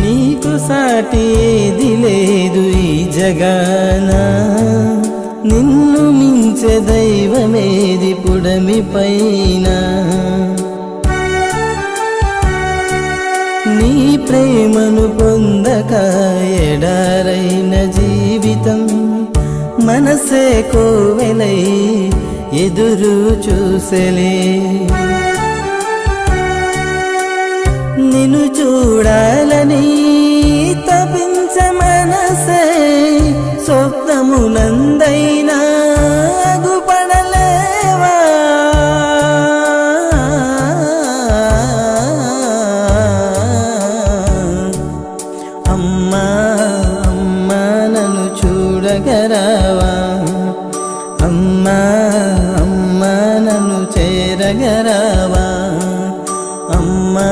నీకు సాటి ఏది లేదు ఈ జగాన. నిన్ను మించే దైవమేది పుడమి పైన. నీ ప్రేమను పొందక ఎడారైన జీవితం మనసే కోవెలై ఎదురు చూసలే. నిన్ను తపించ మనసే అమ్మా చూడగరావా అమ్మా అమ్మా నన్ను చేరగరావా అమ్మా